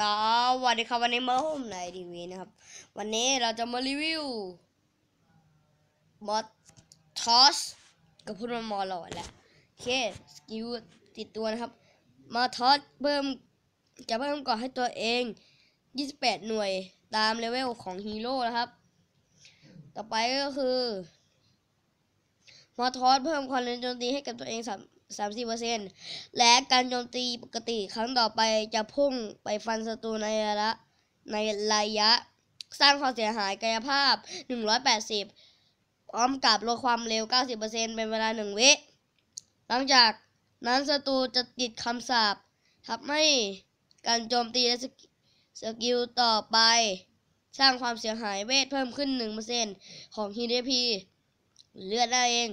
สวัสดีครับวันนี้มาโฮมในทีวีนะครับ วันนี้เราจะมารีวิวมอสทอสก็พูดมามอหล่อแหละโอเคสกิลติดตัวนะครับ มาทอสเพิ่มจะเพิ่มก่อนให้ตัวเอง 28 หน่วยตามเลเวลของฮีโร่นะครับ ต่อไปก็คือมาทอสเพิ่มความเร็วโจมตีให้กับตัวเอง3 30%และการโจมตีปกติครั้งต่อไปจะพุ่งไปฟันศัตรูในระะในระยะ สร้างความเสียหายกายภาพ 180 พร้อมกับลดความเร็ว 90%เป็นเวลา 1 วิ หลังจากนั้นศัตรูจะติดคำสาปทำให้การโจมตีและสกิสกิลต่อไป สร้างความเสียหายเวทเพิ่มขึ้น 1%ของ HDP เลือดได้เอง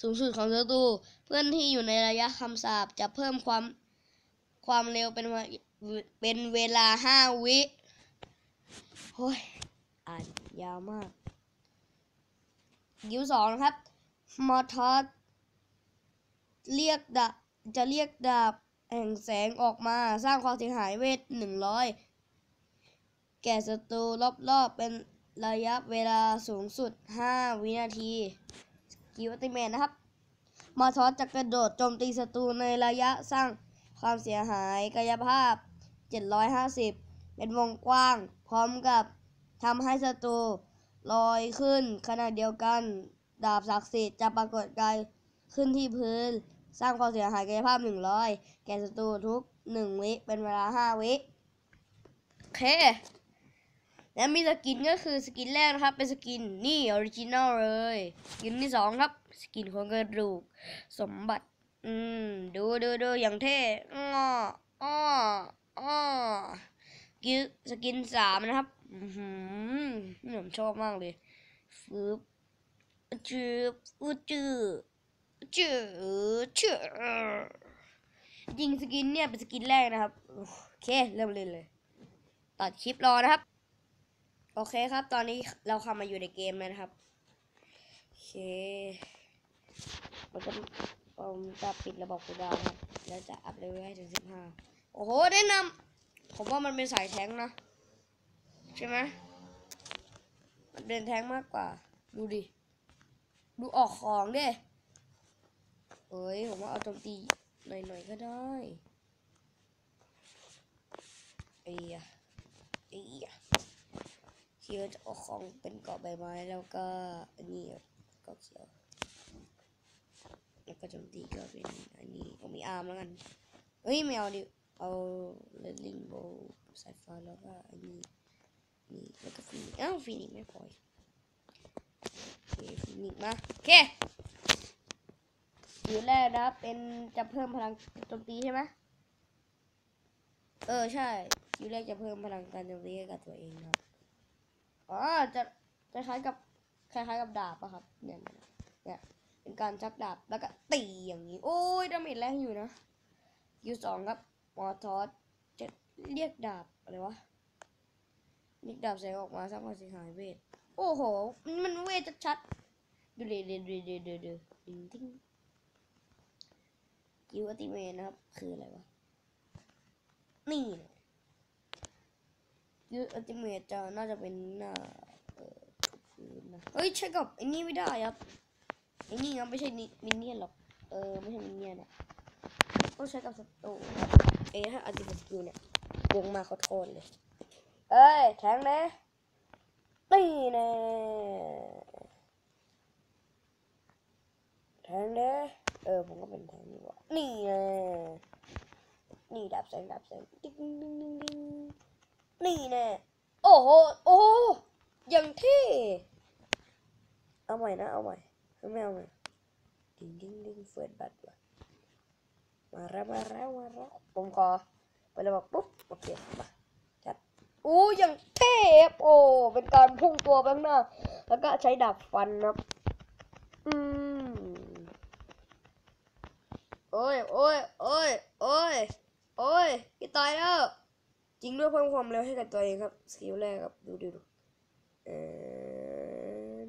สูงสุดของศัตรูเพื่อนที่อยู่ในระยะคำสาปจะเพิ่มความความเร็วเป็นเวเป็นเวลาห้าวิโอ้ยอ่านยาวมากยิวสองนะครับ มอทอสเรียกดาจะเรียกดาบแห่งแสงออกมาสร้างความเสียหายเวทหนึ่งร้อยแก่ศัตรูรอบๆเป็นระยะเวลาสูงสุด5วินาที กิวติเมนนะครับมอทอสจะกระโดดโจมตีศัตรูในระยะสร้างความเสียหายกายภาพ 750 เป็นวงกว้าง พร้อมกับทำให้ศัตรูลอยขึ้นขณะเดียวกัน ดาบศักดิ์สิทธิ์จะปรากฏกายขึ้นที่พื้น สร้างความเสียหายกายภาพ 100 แก่ศัตรูทุก 1 วิ เป็นเวลา 5 วิโอเค แล้วมีสกินก็คือสกินแรกนะครับ เป็นสกินนี่ออริจินอลเลยสกินที่สองครับ สกินของกระดูกสมบัติ อืม ดูดูดูอย่างเท่อ้ออ้ออ้อกิสกินสามนะครับ อือหือผมชอบมากเลยฟืบจืบอุจือจือจือจริงสกินเนี่ยเป็นสกินแรกนะครับ โอเค เริ่มเล่นเลย ตัดคลิปรอนะครับ โอเคครับ ตอนนี้เราเข้ามาอยู่ในเกมแล้วนะครับ โอเคมันก็ผมจะปิดระบบกูดาวน์ครับ แล้วจะอัพเลเวลให้ถึงสิบห้าโอ้โห แนะนำผมว่ามันเป็นสายแท้งนะ ใช่ไหมมันเป็นแท้งมากกว่า ดูดิ ดูออกของเดิเอ้ย ผมว่าเอาโจมตีหน่อยๆก็ได้เอียะเอียะ ที่เราจะเอาของเป็นเกาะใบไม้แล้วก็อันนี้เกาะเขียว แล้วก็โจมตีก็เป็นอันนี้ผมมีอาร์มแล้วกัน เฮ้ยไม่เอาดิ เอาเลลิงโบสายฟ้าแล้วก็อันนี้นี่แล้วก็ฟีนิกอ้าวฟีนิกไม่พอโอเคฟีนิกมาโอเคอยู่แรกนะเป็นจะเพิ่มพลังโจมตีใช่ไหมเออใช่อยู่แรกจะเพิ่มพลังการโจมตีให้กับตัวเองครับ อ๋อจะคล้ายๆกับคล้ายๆกับดาบอะครับ เนี่ยเนี่ยเป็นการชักดาบแล้วก็ตีอย่างนี้ โอ้ยดาเมจแรงอยู่นะยูสองครับมอทอสจะเรียกดาบอะไรวะเรียกดาบแสงออกมาสร้างความเสียหายเวทโอ้โห มันเวทชัดๆดูดิดูดิดูดิดูดิทิ้งกิวอัติเมนะครับ คืออะไรวะ นี่ ยูอัลติเมทจะน่าจะเป็นหน้าเออพื้นะเฮ้ยใช้กับไอ้นี่ไม่ได้ครับไอ้นี่ครับไม่ใช่มินเนี่ยนหรอกเออไม่ใช่มินเนี่ยนอะต้องใช้กับสตูครับเอ้ถ้าอัลติเมทยูเนี่ยวงมาเขาโทษเลย เอ้ยแทงเลยตีแน่แทงเลยเออผมก็เป็นแทงนี่ว่านี่แน่นี่ดับแสงดับแสงติ๊งติ๊งติ๊งติ๊งติ๊ง นี่แน่โอ้โหโอ้โหยังเท่เอาใหม่นะเอาใหม่ไม่เอาใหม่ดิ้งดิ้งดิ้งเฟิร์สบัตว่ะมาแล้วมาแล้วมาแล้วผมขอไปเลยบอกปุ๊บโอเคมาจัดอู้ยังเท่โอ้เป็นการพุ่งตัวไปข้างหน้า แล้วก็ใช้ดาบฟันนะครับอืมโอ้ยโอ้ยโอ้ยโอ้ยโอ้ยพี่ตายแล้ว จริงด้วยเพิ่มความเร็วให้กับตัวเองครับสกิลแรกครับดูดูดูเออ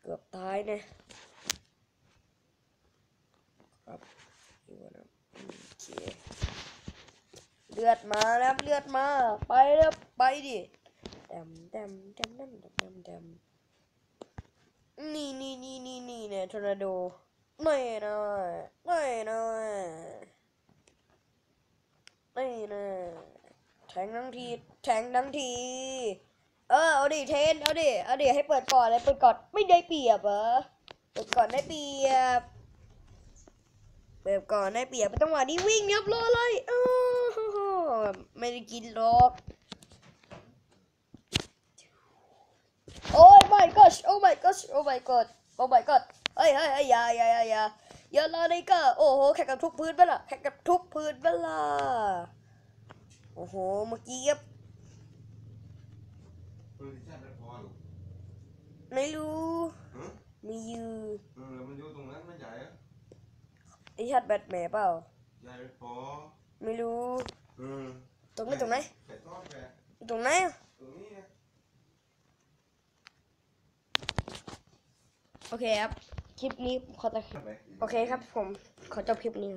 เกือบตายนี่ครับดูนะโอเคเลือดมาแล้วเลือดมา ไปแล้วไปดิดมแดมแดมแดมแดมแดมแดมนี่นี่นี่นี่นี่เนี่ยทอร์นาโดไม่นะไม่นะ ไม่นะแทงทั้งที แทงทั้งที เออ เอาดิเทน เอาดิ เอาดิ ให้เปิดก่อนเลยเปิดก่อน ไม่ได้เปรียบเหรอ เปิดก่อนได้เปรียบ เปิดก่อนได้เปรียบจังหวะนี้วิ่งเรียบร้อยเลยอ้าวไม่ได้กินหรอก โอ้ my gosh โอ้ my gosh โอ้ my god โอ้ my god เฮ้ยเฮ้ยเฮ้ยอย่าอย่าอย่า อย่าอย่าละเลยก็โอ้โหแข่งกับทุกพื้นไปละแข่งกับทุกพื้นไปละโอ้โหเมื่อกี้ครับปืนที่ชาติไม่พอหรอกไม่รู้ฮะมีอยูเออมันอยู่ตรงนั้นมันใหญ่อะไอชัดแบทแหม่เปล่าใหญ่ไม่พอไม่รู้เออตรงไหนตรงไหนแต่ต้อนแกตรงไหนอะตรงนี้นะโอเคครับ คลิปนี้ขอตัดทำไมโอเคครับผม ขอจบคลิปนี้